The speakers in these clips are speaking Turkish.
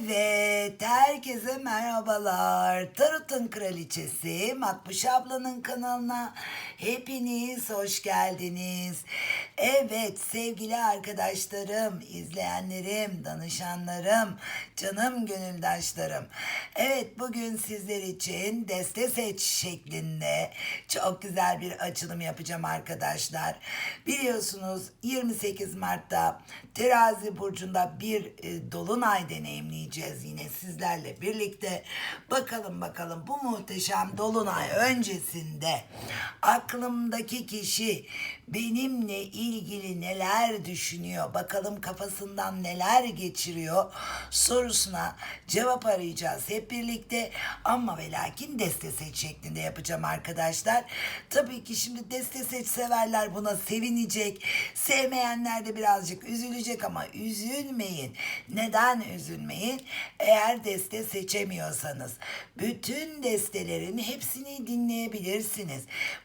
Evet, herkese merhabalar. Tarot'un kraliçesi Makbuş ablanın kanalına hepiniz hoş geldiniz. Evet sevgili arkadaşlarım, izleyenlerim, danışanlarım, canım gönüldaşlarım. Evet bugün sizler için deste seç şeklinde çok güzel bir açılım yapacağım arkadaşlar. Biliyorsunuz 28 Mart'ta Terazi burcunda bir e, dolunay deneyimleyeceğiz yine sizlerle birlikte. Bakalım bakalım bu muhteşem dolunay öncesinde aklımdaki kişi benimle ilgili neler düşünüyor? Bakalım kafasından neler geçiriyor? Sorusuna cevap arayacağız hep birlikte. Ama ve lakin deste seç şeklinde yapacağım arkadaşlar. Tabii ki şimdi deste seç severler buna sevinecek. Sevmeyenler de birazcık üzülecek ama üzülmeyin. Neden üzülmeyin? Eğer deste seçemiyorsanız bütün destelerin hepsini dinleyebilirsiniz.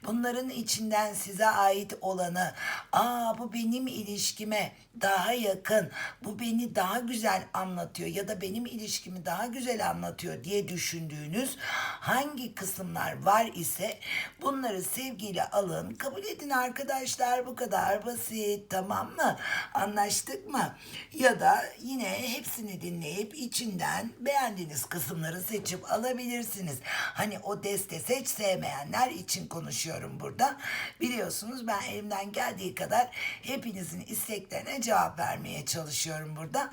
Bunların içinden size ait olanı, aa bu benim ilişkime daha yakın, bu beni daha güzel anlatıyor ya da benim ilişkimi daha güzel anlatıyor diye düşündüğünüz hangi kısımlar var ise bunları sevgiyle alın, kabul edin arkadaşlar bu kadar basit tamam mı? Anlaştık mı? Ya da yine hepsini dinleyip içinden beğendiğiniz kısımları seçip alabilirsiniz. Hani o deste seç sevmeyenler için konuşuyorum burada. Biliyorsunuz ben elimden geldiği kadar hepinizin isteklerine cevap vermeye çalışıyorum burada.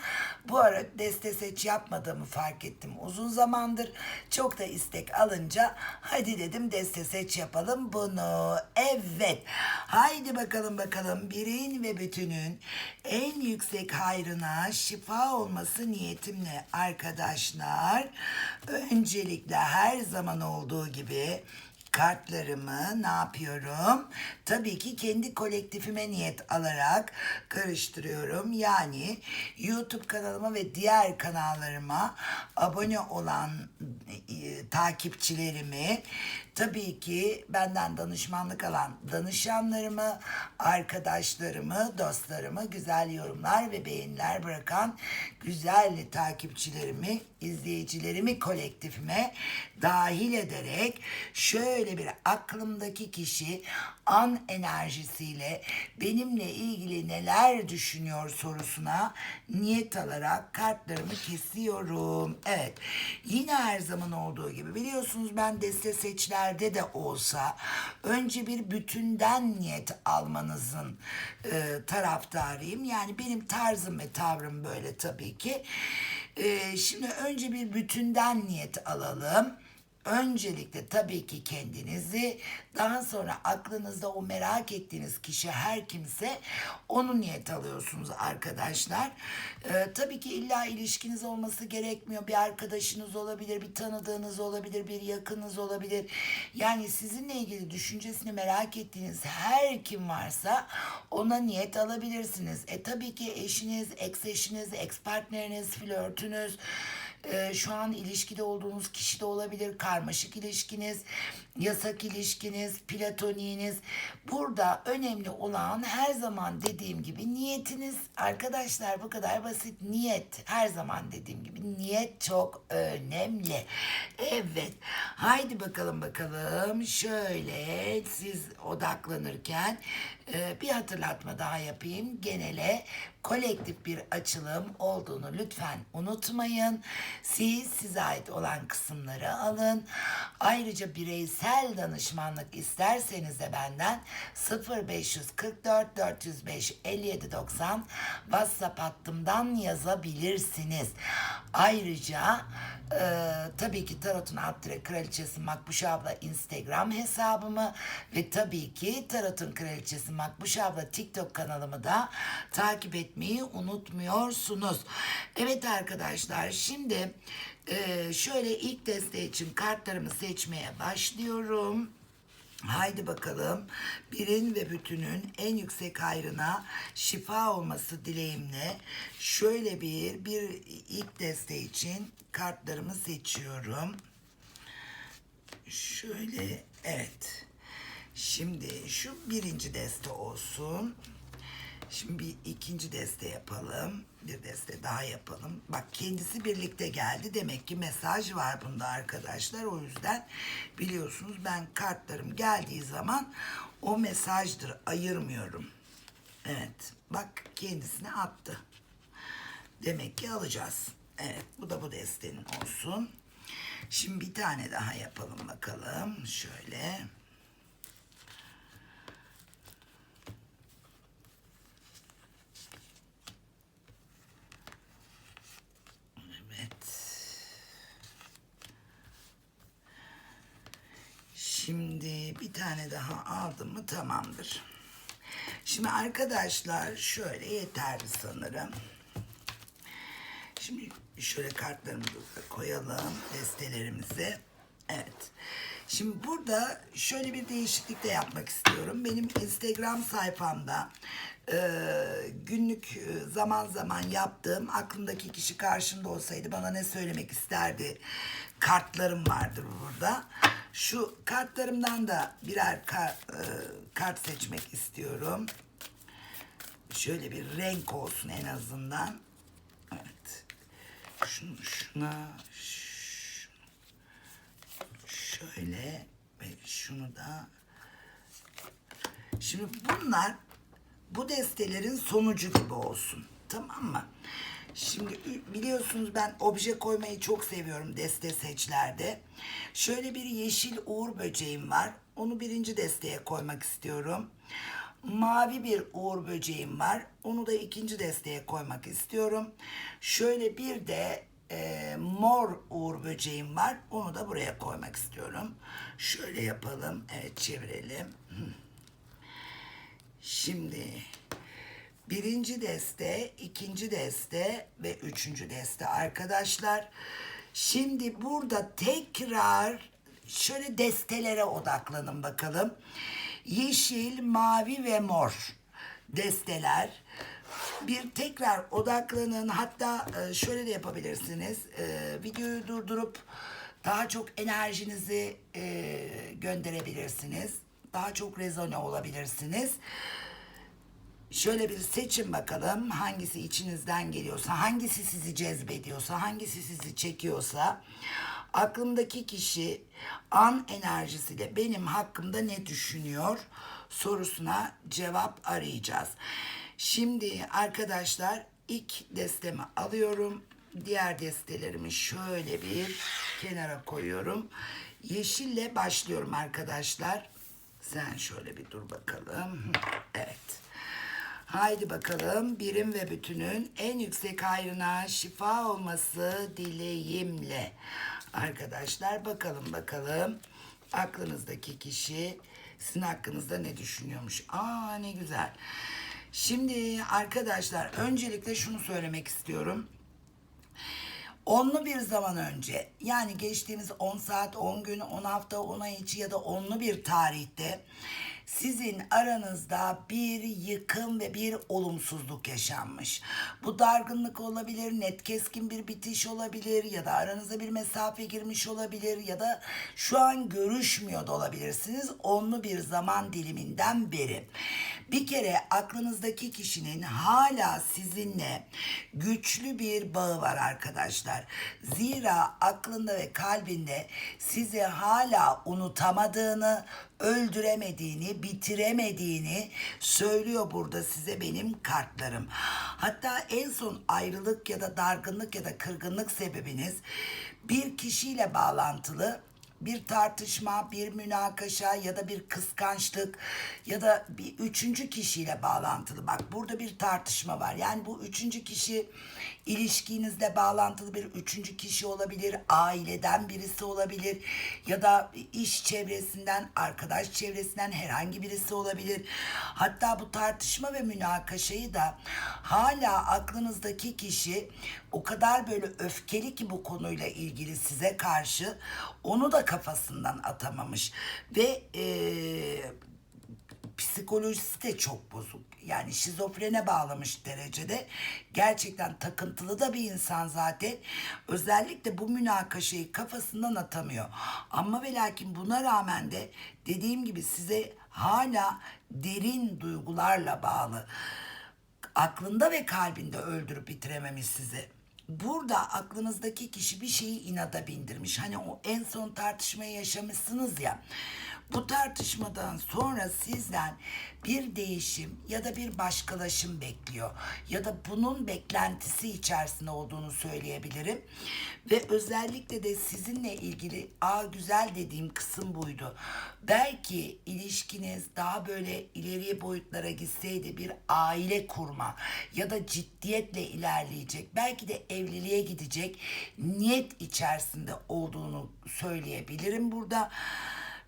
Bu ara deste seç yapmadığımı fark ettim uzun zamandır. Çok da istek alınca hadi dedim deste seç yapalım bunu. Evet. Haydi bakalım bakalım birin ve bütünün en yüksek hayrına şifa olması niyetimle arkadaşlar. Öncelikle her zaman olduğu gibi kartlarımı ne yapıyorum? Tabii ki kendi kolektifime niyet alarak karıştırıyorum. Yani YouTube kanalıma ve diğer kanallarıma abone olan e, takipçilerimi tabii ki benden danışmanlık alan danışanlarımı, arkadaşlarımı, dostlarımı güzel yorumlar ve beğeniler bırakan güzel takipçilerimi, izleyicilerimi kolektifime dahil ederek şöyle bir aklımdaki kişi an enerjisiyle benimle ilgili neler düşünüyor sorusuna niyet alarak kartlarımı kesiyorum. Evet. Yine her zaman olduğu gibi biliyorsunuz ben deste seçlerde de olsa önce bir bütünden niyet almanızın e, taraftarıyım. Yani benim tarzım ve tavrım böyle tabii ki. E, şimdi önce bir bütünden niyet alalım. Öncelikle tabii ki kendinizi, daha sonra aklınızda o merak ettiğiniz kişi her kimse onu niyet alıyorsunuz arkadaşlar. Ee, tabii ki illa ilişkiniz olması gerekmiyor. Bir arkadaşınız olabilir, bir tanıdığınız olabilir, bir yakınız olabilir. Yani sizinle ilgili düşüncesini merak ettiğiniz her kim varsa ona niyet alabilirsiniz. E tabii ki eşiniz, ex eşiniz, ex partneriniz, flörtünüz, e, şu an ilişkide olduğunuz kişi de olabilir. Karmaşık ilişkiniz, yasak ilişkiniz, platoniğiniz. Burada önemli olan her zaman dediğim gibi niyetiniz. Arkadaşlar bu kadar basit. Niyet. Her zaman dediğim gibi niyet çok önemli. Evet. Haydi bakalım bakalım. Şöyle siz odaklanırken e, bir hatırlatma daha yapayım. Genele kolektif bir açılım olduğunu lütfen unutmayın. Siz size ait olan kısımları alın. Ayrıca bireysel danışmanlık isterseniz de benden 0544 405 57 90 WhatsApp hattımdan yazabilirsiniz. Ayrıca e, tabii ki Tarot'un alt dire kraliçesi Makbuş abla Instagram hesabımı ve tabii ki Tarot'un kraliçesi Makbuş abla TikTok kanalımı da takip etmeyi unutmuyorsunuz. Evet arkadaşlar şimdi e, şöyle ilk deste için kartlarımı seçmeye başlıyorum. Haydi bakalım birin ve bütünün en yüksek hayrına şifa olması dileğimle şöyle bir bir ilk deste için kartlarımı seçiyorum. Şöyle evet. Şimdi şu birinci deste olsun. Şimdi bir ikinci deste yapalım. Bir deste daha yapalım. Bak kendisi birlikte geldi. Demek ki mesaj var bunda arkadaşlar. O yüzden biliyorsunuz ben kartlarım geldiği zaman o mesajdır. Ayırmıyorum. Evet. Bak kendisine attı. Demek ki alacağız. Evet. Bu da bu destenin olsun. Şimdi bir tane daha yapalım bakalım. Şöyle. Evet. Şimdi bir tane daha aldım mı tamamdır. Şimdi arkadaşlar şöyle yeterli sanırım. Şimdi şöyle kartlarımızı koyalım destelerimizi. Evet. Şimdi burada şöyle bir değişiklik de yapmak istiyorum. Benim Instagram sayfamda e, günlük e, zaman zaman yaptığım aklımdaki kişi karşımda olsaydı bana ne söylemek isterdi kartlarım vardır burada. Şu kartlarımdan da birer kar- e, kart seçmek istiyorum. Şöyle bir renk olsun en azından. Evet. Şunu şuna şöyle ve şunu da Şimdi bunlar bu destelerin sonucu gibi olsun. Tamam mı? Şimdi biliyorsunuz ben obje koymayı çok seviyorum deste seçlerde. Şöyle bir yeşil uğur böceğim var. Onu birinci desteye koymak istiyorum. Mavi bir uğur böceğim var. Onu da ikinci desteye koymak istiyorum. Şöyle bir de e, mor uğur böceğim var. Onu da buraya koymak istiyorum. Şöyle yapalım. Evet çevirelim. Şimdi birinci deste, ikinci deste ve üçüncü deste arkadaşlar. Şimdi burada tekrar şöyle destelere odaklanın bakalım. Yeşil, mavi ve mor desteler. Bir tekrar odaklanın. Hatta e, şöyle de yapabilirsiniz. E, Videoyu durdurup daha çok enerjinizi e, gönderebilirsiniz. Daha çok rezone olabilirsiniz. Şöyle bir seçin bakalım hangisi içinizden geliyorsa, hangisi sizi cezbediyorsa, hangisi sizi çekiyorsa. Aklımdaki kişi an enerjisiyle benim hakkımda ne düşünüyor sorusuna cevap arayacağız. Şimdi arkadaşlar ilk destemi alıyorum. Diğer destelerimi şöyle bir kenara koyuyorum. Yeşille başlıyorum arkadaşlar. Sen şöyle bir dur bakalım. Evet. Haydi bakalım birim ve bütünün en yüksek hayrına şifa olması dileğimle. Arkadaşlar bakalım bakalım aklınızdaki kişi sizin hakkınızda ne düşünüyormuş. Aa ne güzel. Şimdi arkadaşlar öncelikle şunu söylemek istiyorum. Onlu bir zaman önce yani geçtiğimiz 10 saat, 10 gün, 10 hafta, 10 ay içi ya da onlu bir tarihte sizin aranızda bir yıkım ve bir olumsuzluk yaşanmış. Bu dargınlık olabilir, net keskin bir bitiş olabilir ya da aranıza bir mesafe girmiş olabilir ya da şu an görüşmüyor da olabilirsiniz onlu bir zaman diliminden beri. Bir kere aklınızdaki kişinin hala sizinle güçlü bir bağı var arkadaşlar. Zira aklında ve kalbinde sizi hala unutamadığını, öldüremediğini, bitiremediğini söylüyor burada size benim kartlarım. Hatta en son ayrılık ya da dargınlık ya da kırgınlık sebebiniz bir kişiyle bağlantılı bir tartışma, bir münakaşa ya da bir kıskançlık ya da bir üçüncü kişiyle bağlantılı. Bak burada bir tartışma var. Yani bu üçüncü kişi ilişkinizle bağlantılı bir üçüncü kişi olabilir, aileden birisi olabilir ya da iş çevresinden, arkadaş çevresinden herhangi birisi olabilir. Hatta bu tartışma ve münakaşayı da hala aklınızdaki kişi o kadar böyle öfkeli ki bu konuyla ilgili size karşı onu da kafasından atamamış ve eee psikolojisi de çok bozuk. Yani şizofrene bağlamış derecede. Gerçekten takıntılı da bir insan zaten. Özellikle bu münakaşayı kafasından atamıyor. Ama ve lakin buna rağmen de dediğim gibi size hala derin duygularla bağlı. aklında ve kalbinde öldürüp bitirememiş sizi. Burada aklınızdaki kişi bir şeyi inada bindirmiş. Hani o en son tartışmayı yaşamışsınız ya. Bu tartışmadan sonra sizden bir değişim ya da bir başkalaşım bekliyor. Ya da bunun beklentisi içerisinde olduğunu söyleyebilirim. Ve özellikle de sizinle ilgili a güzel dediğim kısım buydu. Belki ilişkiniz daha böyle ileriye boyutlara gitseydi bir aile kurma ya da ciddiyetle ilerleyecek. Belki de evliliğe gidecek niyet içerisinde olduğunu söyleyebilirim burada.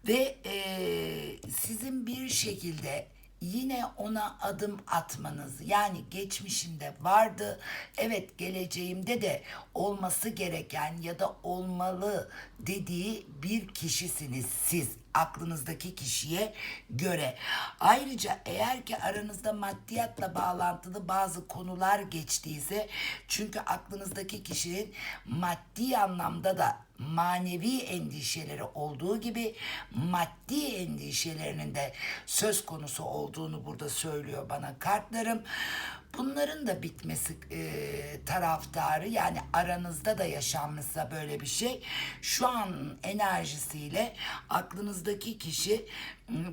Ve eee, sizin bir şekilde yine ona adım atmanız yani geçmişinde vardı evet geleceğimde de olması gereken ya da olmalı dediği bir kişisiniz siz aklınızdaki kişiye göre. Ayrıca eğer ki aranızda maddiyatla bağlantılı bazı konular geçtiyse çünkü aklınızdaki kişinin maddi anlamda da manevi endişeleri olduğu gibi maddi endişelerinin de söz konusu olduğunu burada söylüyor bana kartlarım. Bunların da bitmesi e, taraftarı yani aranızda da yaşanmışsa böyle bir şey şu an enerjisiyle aklınızdaki kişi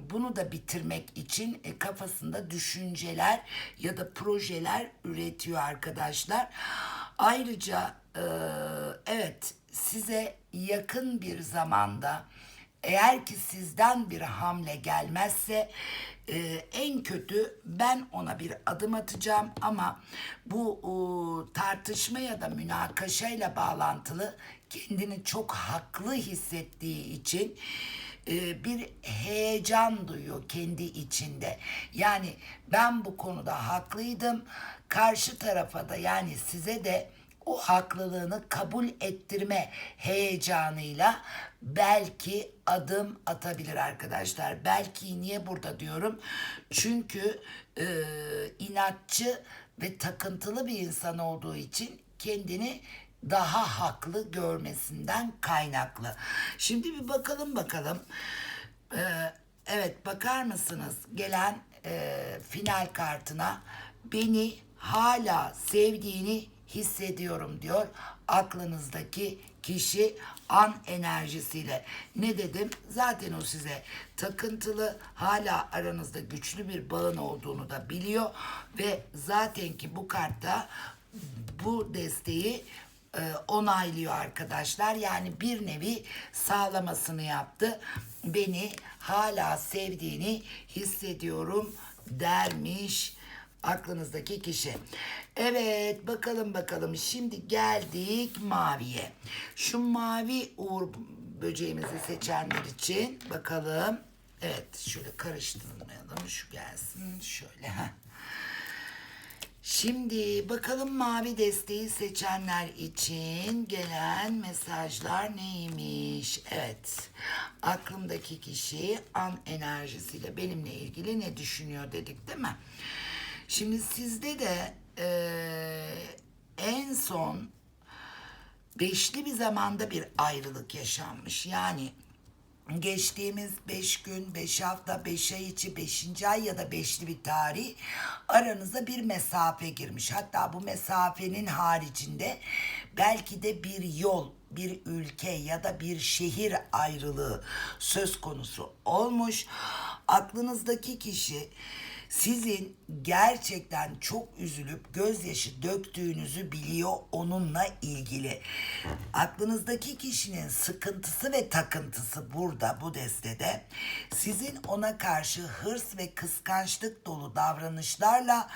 bunu da bitirmek için e, kafasında düşünceler ya da projeler üretiyor arkadaşlar. Ayrıca e, evet size yakın bir zamanda eğer ki sizden bir hamle gelmezse e, en kötü ben ona bir adım atacağım ama bu e, tartışma ya da münakaşayla bağlantılı kendini çok haklı hissettiği için e, bir heyecan duyuyor kendi içinde. Yani ben bu konuda haklıydım. Karşı tarafa da yani size de o haklılığını kabul ettirme heyecanıyla belki adım atabilir arkadaşlar. Belki niye burada diyorum? Çünkü e, inatçı ve takıntılı bir insan olduğu için kendini daha haklı görmesinden kaynaklı. Şimdi bir bakalım bakalım. Ee, evet bakar mısınız gelen e, final kartına beni hala sevdiğini hissediyorum diyor aklınızdaki kişi an enerjisiyle. Ne dedim? Zaten o size takıntılı, hala aranızda güçlü bir bağın olduğunu da biliyor ve zaten ki bu kartta bu desteği e, onaylıyor arkadaşlar. Yani bir nevi sağlamasını yaptı. Beni hala sevdiğini hissediyorum dermiş aklınızdaki kişi. Evet bakalım bakalım şimdi geldik maviye. Şu mavi uğur böceğimizi seçenler için bakalım. Evet şöyle karıştırmayalım şu gelsin şöyle. Şimdi bakalım mavi desteği seçenler için gelen mesajlar neymiş? Evet. Aklımdaki kişi an enerjisiyle benimle ilgili ne düşünüyor dedik değil mi? Şimdi sizde de eee, en son beşli bir zamanda bir ayrılık yaşanmış. Yani geçtiğimiz beş gün, beş hafta, beş ay içi, beşinci ay ya da beşli bir tarih aranıza bir mesafe girmiş. Hatta bu mesafenin haricinde belki de bir yol, bir ülke ya da bir şehir ayrılığı söz konusu olmuş. Aklınızdaki kişi sizin gerçekten çok üzülüp gözyaşı döktüğünüzü biliyor onunla ilgili. Aklınızdaki kişinin sıkıntısı ve takıntısı burada bu destede sizin ona karşı hırs ve kıskançlık dolu davranışlarla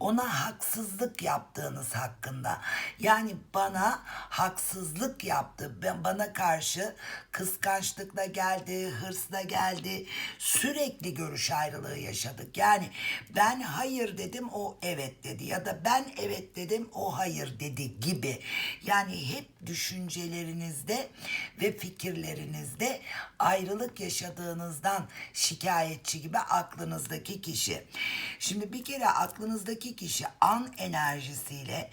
ona haksızlık yaptığınız hakkında. Yani bana haksızlık yaptı. Ben bana karşı kıskançlıkla geldi, hırsla geldi. Sürekli görüş ayrılığı yaşadık. Yani ben hayır dedim o evet dedi ya da ben evet dedim o hayır dedi gibi. Yani hep düşüncelerinizde ve fikirlerinizde ayrılık yaşadığınızdan şikayetçi gibi aklınızdaki kişi. Şimdi bir kere aklınızdaki kişi an enerjisiyle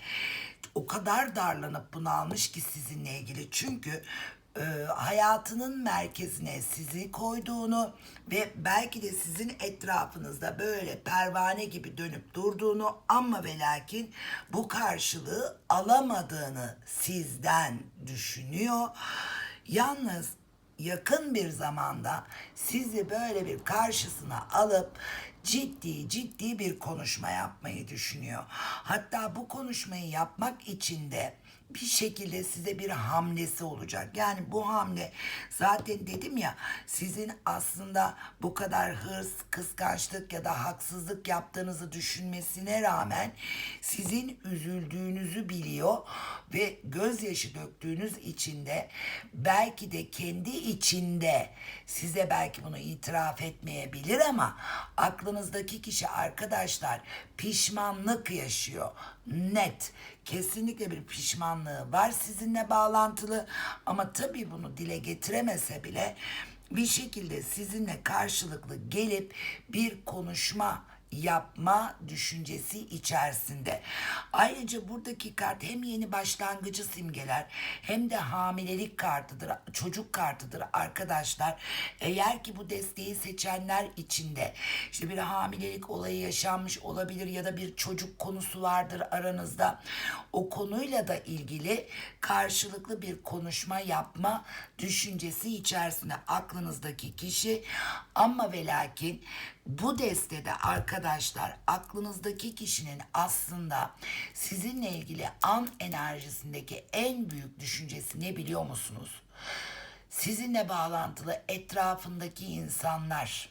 o kadar darlanıp bunalmış ki sizinle ilgili. Çünkü e, hayatının merkezine sizi koyduğunu ve belki de sizin etrafınızda böyle pervane gibi dönüp durduğunu ama ve lakin bu karşılığı alamadığını sizden düşünüyor. Yalnız yakın bir zamanda sizi böyle bir karşısına alıp ciddi ciddi bir konuşma yapmayı düşünüyor. Hatta bu konuşmayı yapmak için de bir şekilde size bir hamlesi olacak. Yani bu hamle zaten dedim ya sizin aslında bu kadar hırs, kıskançlık ya da haksızlık yaptığınızı düşünmesine rağmen sizin üzüldüğünüzü biliyor ve gözyaşı döktüğünüz içinde belki de kendi içinde size belki bunu itiraf etmeyebilir ama aklınızdaki kişi arkadaşlar pişmanlık yaşıyor. Net. Kesinlikle bir pişmanlığı var sizinle bağlantılı. Ama tabii bunu dile getiremese bile bir şekilde sizinle karşılıklı gelip bir konuşma yapma düşüncesi içerisinde. Ayrıca buradaki kart hem yeni başlangıcı simgeler hem de hamilelik kartıdır, çocuk kartıdır arkadaşlar. Eğer ki bu desteği seçenler içinde işte bir hamilelik olayı yaşanmış olabilir ya da bir çocuk konusu vardır aranızda. O konuyla da ilgili karşılıklı bir konuşma yapma düşüncesi içerisinde aklınızdaki kişi ama ve lakin bu destede arkadaşlar aklınızdaki kişinin aslında sizinle ilgili an enerjisindeki en büyük düşüncesi ne biliyor musunuz? Sizinle bağlantılı etrafındaki insanlar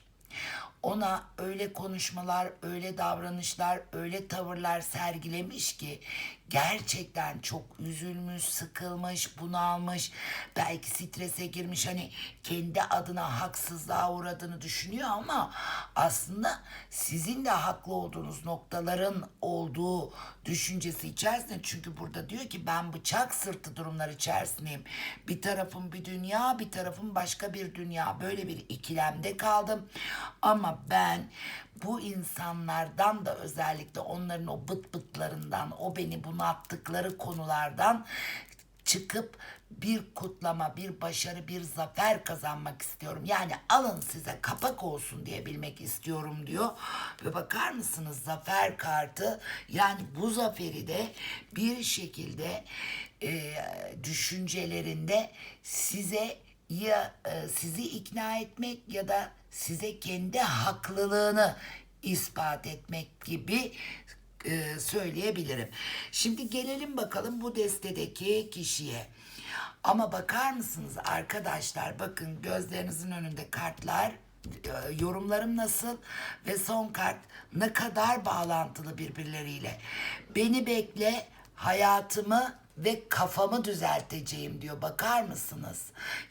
ona öyle konuşmalar, öyle davranışlar, öyle tavırlar sergilemiş ki gerçekten çok üzülmüş, sıkılmış, bunalmış, belki strese girmiş hani kendi adına haksızlığa uğradığını düşünüyor ama aslında sizin de haklı olduğunuz noktaların olduğu düşüncesi içerisinde çünkü burada diyor ki ben bıçak sırtı durumlar içerisindeyim. Bir tarafım bir dünya, bir tarafım başka bir dünya. Böyle bir ikilemde kaldım. Ama ben bu insanlardan da özellikle onların o bıt bıtlarından, o beni bunalttıkları konulardan çıkıp bir kutlama, bir başarı, bir zafer kazanmak istiyorum. Yani alın size kapak olsun diyebilmek istiyorum diyor. Ve bakar mısınız zafer kartı yani bu zaferi de bir şekilde e, düşüncelerinde size ya e, sizi ikna etmek ya da size kendi haklılığını ispat etmek gibi e, söyleyebilirim. Şimdi gelelim bakalım bu destedeki kişiye. Ama bakar mısınız arkadaşlar bakın gözlerinizin önünde kartlar e, yorumlarım nasıl ve son kart ne kadar bağlantılı birbirleriyle. Beni bekle hayatımı ve kafamı düzelteceğim diyor. Bakar mısınız?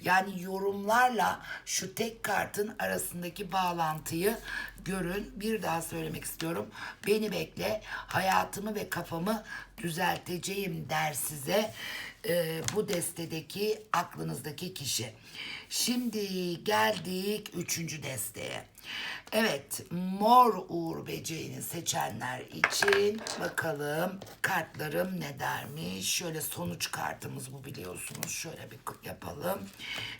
Yani yorumlarla şu tek kartın arasındaki bağlantıyı görün. Bir daha söylemek istiyorum. Beni bekle, hayatımı ve kafamı düzelteceğim der size e, bu destedeki aklınızdaki kişi. Şimdi geldik üçüncü desteğe. Evet, mor uğur böceğini seçenler için bakalım kartlarım ne dermiş. Şöyle sonuç kartımız bu biliyorsunuz. Şöyle bir yapalım.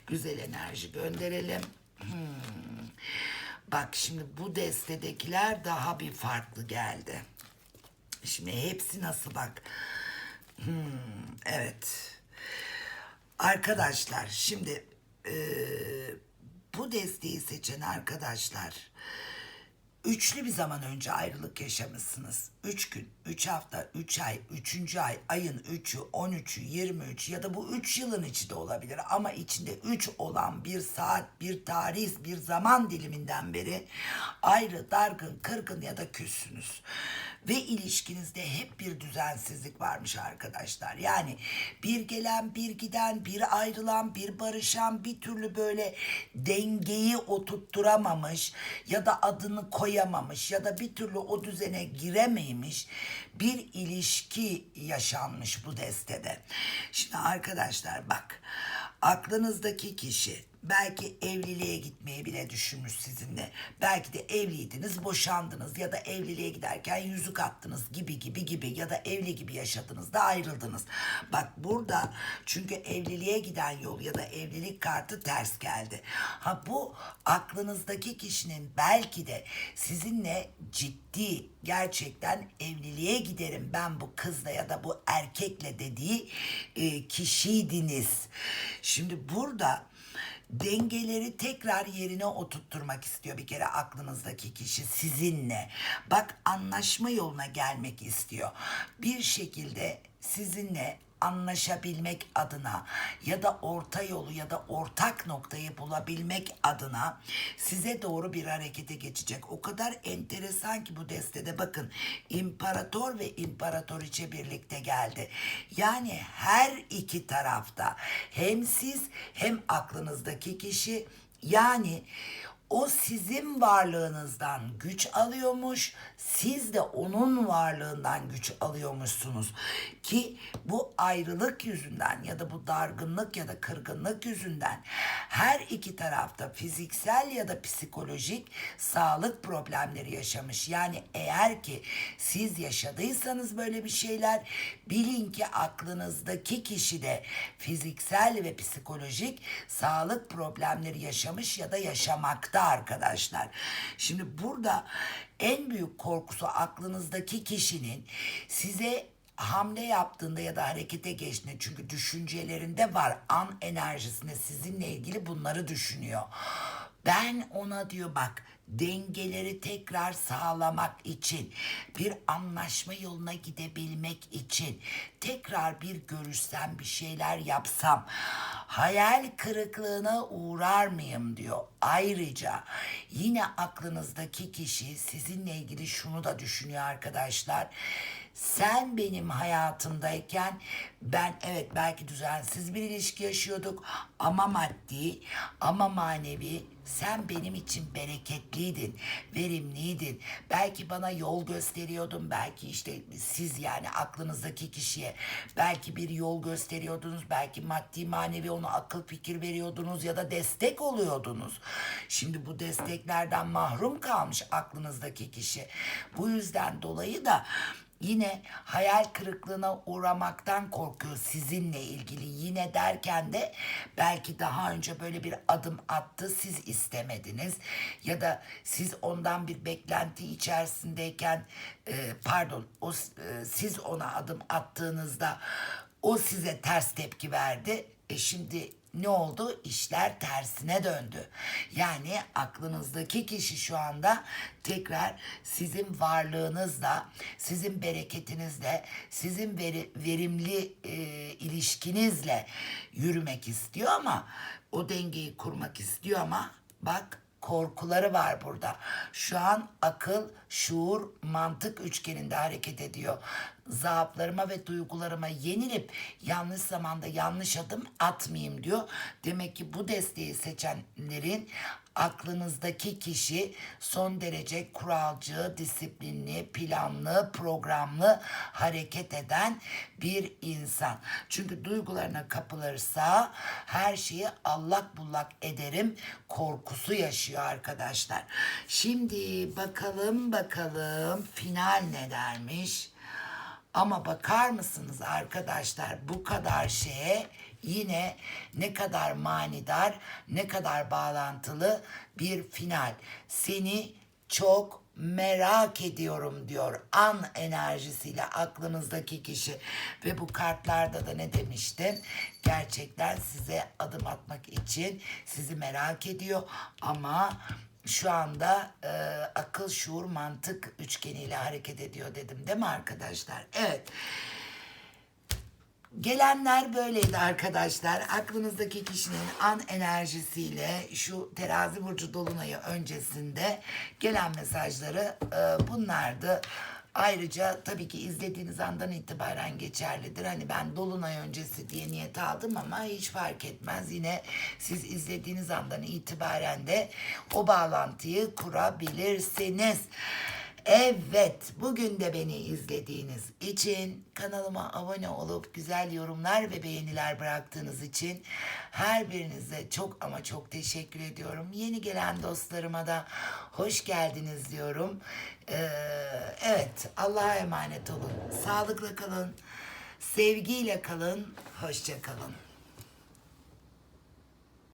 Güzel enerji gönderelim. Hmm. Bak şimdi bu destedekiler daha bir farklı geldi. Şimdi hepsi nasıl bak. Hmm, evet. Arkadaşlar şimdi eee, bu desteği seçen arkadaşlar üçlü bir zaman önce ayrılık yaşamışsınız. Üç gün, üç hafta, üç ay, üçüncü ay, ayın üçü, on üçü, yirmi üç ya da bu üç yılın içi de olabilir. Ama içinde üç olan bir saat, bir tarih, bir zaman diliminden beri ayrı, dargın, kırgın ya da küssünüz. Ve ilişkinizde hep bir düzensizlik varmış arkadaşlar. Yani bir gelen, bir giden, bir ayrılan, bir barışan bir türlü böyle dengeyi oturtturamamış ya da adını koyamamış ya da bir türlü o düzene giremeymiş bir ilişki yaşanmış bu destede. Şimdi arkadaşlar bak aklınızdaki kişi belki evliliğe gitmeyi bile düşünmüş sizinle. Belki de evliydiniz, boşandınız ya da evliliğe giderken yüzük attınız gibi gibi gibi ya da evli gibi yaşadınız da ayrıldınız. Bak burada çünkü evliliğe giden yol ya da evlilik kartı ters geldi. Ha bu aklınızdaki kişinin belki de sizinle ciddi gerçekten evliliğe giderim ben bu kızla ya da bu erkekle dediği e, kişiydiniz. Şimdi burada dengeleri tekrar yerine oturtturmak istiyor bir kere aklınızdaki kişi sizinle. Bak anlaşma yoluna gelmek istiyor. Bir şekilde sizinle anlaşabilmek adına ya da orta yolu ya da ortak noktayı bulabilmek adına size doğru bir harekete geçecek. O kadar enteresan ki bu destede bakın imparator ve imparatoriçe birlikte geldi. Yani her iki tarafta hem siz hem aklınızdaki kişi yani o sizin varlığınızdan güç alıyormuş, siz de onun varlığından güç alıyormuşsunuz. Ki bu ayrılık yüzünden ya da bu dargınlık ya da kırgınlık yüzünden her iki tarafta fiziksel ya da psikolojik sağlık problemleri yaşamış. Yani eğer ki siz yaşadıysanız böyle bir şeyler bilin ki aklınızdaki kişi de fiziksel ve psikolojik sağlık problemleri yaşamış ya da yaşamakta arkadaşlar. Şimdi burada en büyük korkusu aklınızdaki kişinin size hamle yaptığında ya da harekete geçtiğinde çünkü düşüncelerinde var an enerjisinde sizinle ilgili bunları düşünüyor. Ben ona diyor bak dengeleri tekrar sağlamak için bir anlaşma yoluna gidebilmek için tekrar bir görüşsem bir şeyler yapsam hayal kırıklığına uğrar mıyım diyor. Ayrıca yine aklınızdaki kişi sizinle ilgili şunu da düşünüyor arkadaşlar. Sen benim hayatımdayken ben evet belki düzensiz bir ilişki yaşıyorduk ama maddi ama manevi sen benim için bereketliydin, verimliydin. Belki bana yol gösteriyordun, belki işte siz yani aklınızdaki kişiye belki bir yol gösteriyordunuz, belki maddi manevi ona akıl fikir veriyordunuz ya da destek oluyordunuz. Şimdi bu desteklerden mahrum kalmış aklınızdaki kişi. Bu yüzden dolayı da yine hayal kırıklığına uğramaktan korkuyor sizinle ilgili. Yine derken de belki daha önce böyle bir adım attı siz istemediniz ya da siz ondan bir beklenti içerisindeyken e, pardon o e, siz ona adım attığınızda o size ters tepki verdi. E şimdi ne oldu? İşler tersine döndü. Yani aklınızdaki kişi şu anda tekrar sizin varlığınızla, sizin bereketinizle, sizin veri, verimli e, ilişkinizle yürümek istiyor ama o dengeyi kurmak istiyor ama bak korkuları var burada. Şu an akıl, şuur, mantık üçgeninde hareket ediyor. Zaaflarıma ve duygularıma yenilip yanlış zamanda yanlış adım atmayayım diyor. Demek ki bu desteği seçenlerin aklınızdaki kişi son derece kuralcı, disiplinli, planlı, programlı hareket eden bir insan. Çünkü duygularına kapılırsa her şeyi allak bullak ederim korkusu yaşıyor arkadaşlar. Şimdi bakalım bakalım final ne dermiş? Ama bakar mısınız arkadaşlar bu kadar şeye yine ne kadar manidar, ne kadar bağlantılı bir final. Seni çok merak ediyorum diyor an enerjisiyle aklınızdaki kişi ve bu kartlarda da ne demiştin gerçekten size adım atmak için sizi merak ediyor ama şu anda e, akıl, şuur, mantık üçgeniyle hareket ediyor dedim değil mi arkadaşlar? Evet. Gelenler böyleydi arkadaşlar. Aklınızdaki kişinin an enerjisiyle şu terazi burcu dolunayı öncesinde gelen mesajları e, bunlardı. Ayrıca tabii ki izlediğiniz andan itibaren geçerlidir. Hani ben dolunay öncesi diye niyet aldım ama hiç fark etmez. Yine siz izlediğiniz andan itibaren de o bağlantıyı kurabilirsiniz. Evet, bugün de beni izlediğiniz için, kanalıma abone olup güzel yorumlar ve beğeniler bıraktığınız için her birinize çok ama çok teşekkür ediyorum. Yeni gelen dostlarıma da hoş geldiniz diyorum. Ee, evet, Allah'a emanet olun. Sağlıkla kalın, sevgiyle kalın, hoşça kalın.